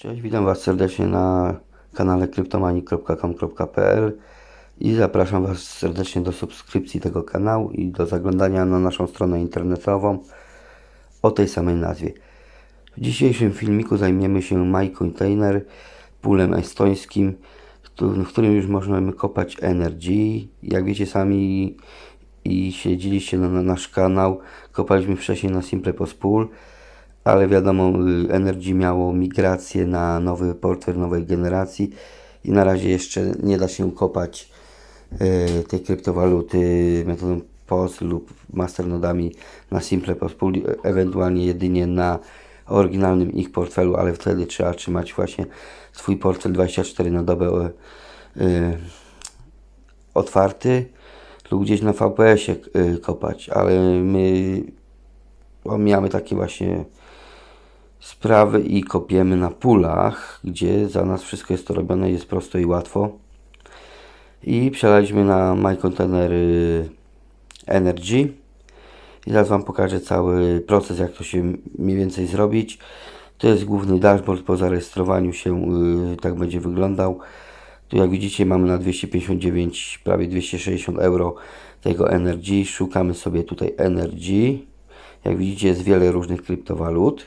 Cześć, witam Was serdecznie na kanale kryptomani.com.pl i zapraszam Was serdecznie do subskrypcji tego kanału i do zaglądania na naszą stronę internetową o tej samej nazwie. W dzisiejszym filmiku zajmiemy się MyContainer, poolem estońskim, w którym już możemy kopać Energy. Jak wiecie sami i śledziliście na nasz kanał, kopaliśmy wcześniej na Simple Post Pool, ale wiadomo, y, Energy miało migrację na nowy portfel nowej generacji i na razie jeszcze nie da się kopać y, tej kryptowaluty metodą POS lub masternodami na Simple Pool, ewentualnie jedynie na oryginalnym ich portfelu, ale wtedy trzeba trzymać właśnie swój portfel 24 na dobę y, otwarty lub gdzieś na VPS-ie y, kopać, ale my omijamy takie właśnie sprawy i kopiemy na pulach, gdzie za nas wszystko jest to robione, jest prosto i łatwo. I przelaliśmy na MyContainer y, Energy. I teraz Wam pokażę cały proces, jak to się mniej więcej zrobić. To jest główny dashboard po zarejestrowaniu się, y, tak będzie wyglądał. Tu jak widzicie mamy na 259, prawie 260 euro tego Energy. Szukamy sobie tutaj Energy. Jak widzicie jest wiele różnych kryptowalut.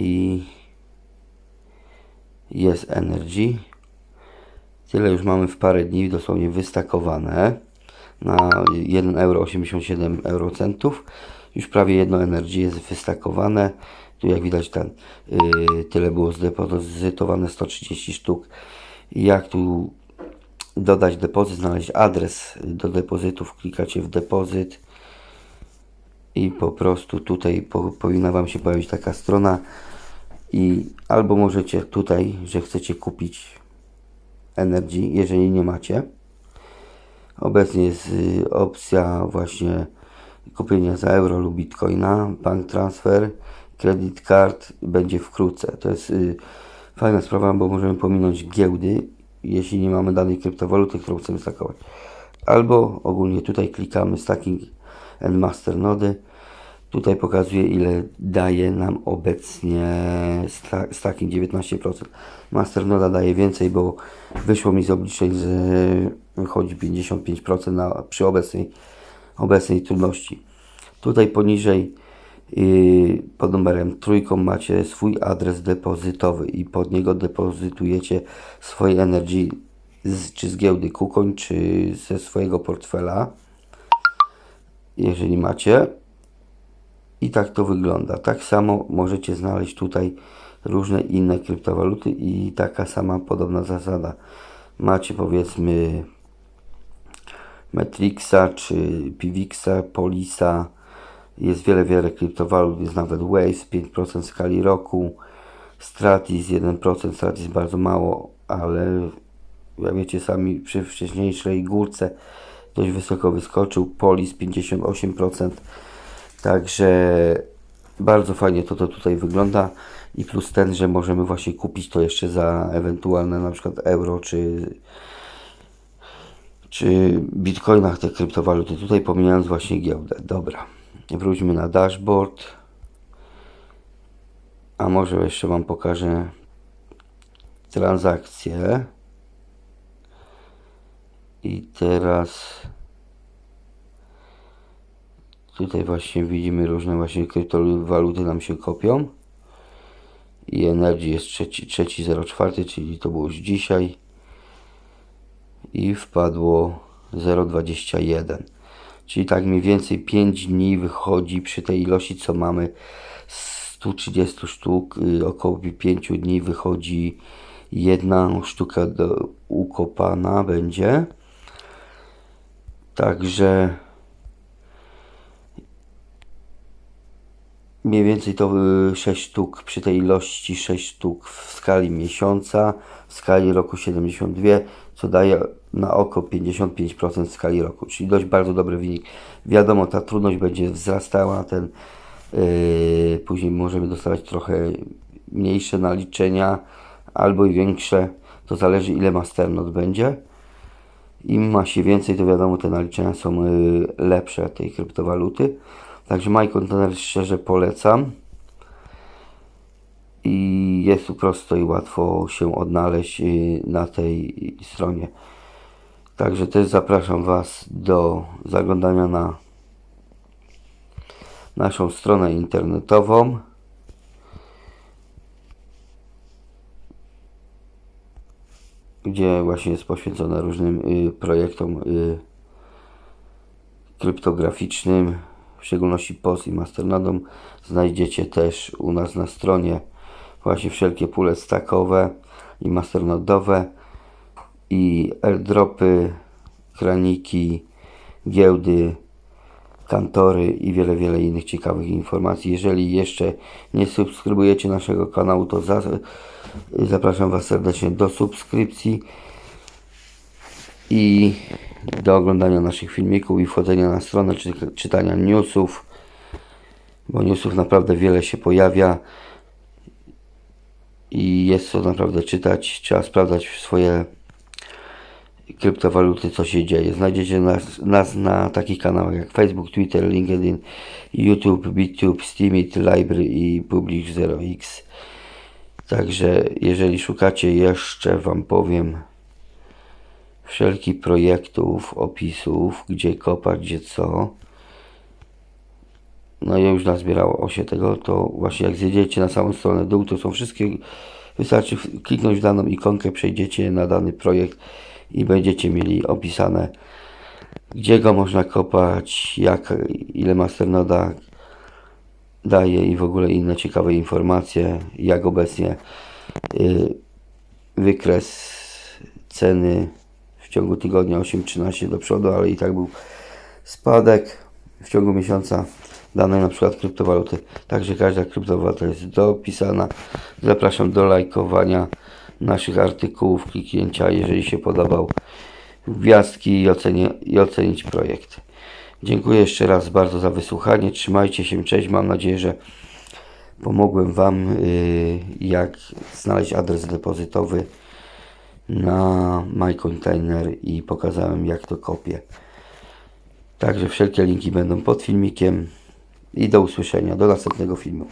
I jest Energy. Tyle już mamy w parę dni dosłownie wystakowane na 1,87 euro centów. Już prawie jedno Energy jest wystakowane. Tu jak widać ten yy, tyle było zdepozytowane 130 sztuk. Jak tu dodać depozyt, znaleźć adres do depozytów, klikacie w depozyt i po prostu tutaj po, powinna Wam się pojawić taka strona i albo możecie tutaj, że chcecie kupić Energy, jeżeli nie macie. Obecnie jest y, opcja właśnie kupienia za euro lub bitcoina, bank transfer, credit card będzie wkrótce. To jest y, fajna sprawa, bo możemy pominąć giełdy, jeśli nie mamy danej kryptowaluty, którą chcemy stakować. Albo ogólnie tutaj klikamy stacking and master nody. Tutaj pokazuje ile daje nam obecnie sta- stacking 19%. Master noda daje więcej, bo wyszło mi z obliczeń, że wychodzi 55% na, przy obecnej, obecnej trudności. Tutaj poniżej yy, pod numerem trójką macie swój adres depozytowy i pod niego depozytujecie swoje Energy z, czy z giełdy Kukoń, czy ze swojego portfela, jeżeli macie. I tak to wygląda. Tak samo możecie znaleźć tutaj różne inne kryptowaluty i taka sama podobna zasada. Macie powiedzmy Metrixa czy Pivixa, Polisa. Jest wiele, wiele kryptowalut, jest nawet Waves 5% skali roku, Stratis 1%, Stratis bardzo mało, ale jak wiecie sami przy wcześniejszej górce dość wysoko wyskoczył, Polis 58%, także bardzo fajnie to, to tutaj wygląda i plus ten, że możemy właśnie kupić to jeszcze za ewentualne na przykład euro czy czy bitcoinach te kryptowaluty, tutaj pomijając właśnie giełdę. Dobra, wróćmy na dashboard. A może jeszcze Wam pokażę transakcje. I teraz tutaj właśnie widzimy różne właśnie kryptowaluty nam się kopią. I Energy jest trzeci, trzeci 04, czyli to było już dzisiaj. I wpadło 0,21 czyli tak mniej więcej 5 dni wychodzi przy tej ilości co mamy 130 sztuk. Y, około 5 dni wychodzi jedna sztuka do ukopana będzie. Także mniej więcej to y, 6 sztuk przy tej ilości 6 sztuk w skali miesiąca, w skali roku 72, co daje na oko 55% w skali roku, czyli dość bardzo dobry wynik. Wiadomo, ta trudność będzie wzrastała, ten yy, później możemy dostawać trochę mniejsze naliczenia albo i większe, to zależy ile masternot będzie. Im ma się więcej, to wiadomo, te naliczenia są y, lepsze tej kryptowaluty. Także MyContainer szczerze polecam. i jest tu prosto i łatwo się odnaleźć y, na tej stronie. Także też zapraszam Was do zaglądania na naszą stronę internetową. Gdzie właśnie jest poświęcona różnym y, projektom y, kryptograficznym, w szczególności POS i Masternodom. Znajdziecie też u nas na stronie właśnie wszelkie pule stackowe i masternodowe i airdropy, kraniki, giełdy, kantory i wiele, wiele innych ciekawych informacji. Jeżeli jeszcze nie subskrybujecie naszego kanału, to za, zapraszam Was serdecznie do subskrypcji i do oglądania naszych filmików i wchodzenia na stronę, czy, czytania newsów, bo newsów naprawdę wiele się pojawia i jest co naprawdę czytać. Trzeba sprawdzać swoje kryptowaluty, co się dzieje. Znajdziecie nas, nas na takich kanałach jak Facebook, Twitter, LinkedIn, YouTube, BitTube, Steemit, Library i Publish 0x. Także jeżeli szukacie jeszcze, Wam powiem, wszelkich projektów, opisów, gdzie kopać, gdzie co. No i już nazbierało się tego, to właśnie jak zjedziecie na samą stronę dół, to są wszystkie, wystarczy kliknąć w daną ikonkę, przejdziecie na dany projekt i będziecie mieli opisane, gdzie go można kopać, jak, ile masternoda daje i w ogóle inne ciekawe informacje, jak obecnie y, wykres ceny ciągu tygodnia 8-13 do przodu, ale i tak był spadek w ciągu miesiąca danej na przykład kryptowaluty. Także każda kryptowaluta jest dopisana. Zapraszam do lajkowania naszych artykułów, kliknięcia, jeżeli się podobał, gwiazdki i, ocenie, i ocenić projekt. Dziękuję jeszcze raz bardzo za wysłuchanie. Trzymajcie się, cześć. Mam nadzieję, że pomogłem Wam, y, jak znaleźć adres depozytowy na MyContainer i pokazałem, jak to kopię. Także wszelkie linki będą pod filmikiem i do usłyszenia, do następnego filmu.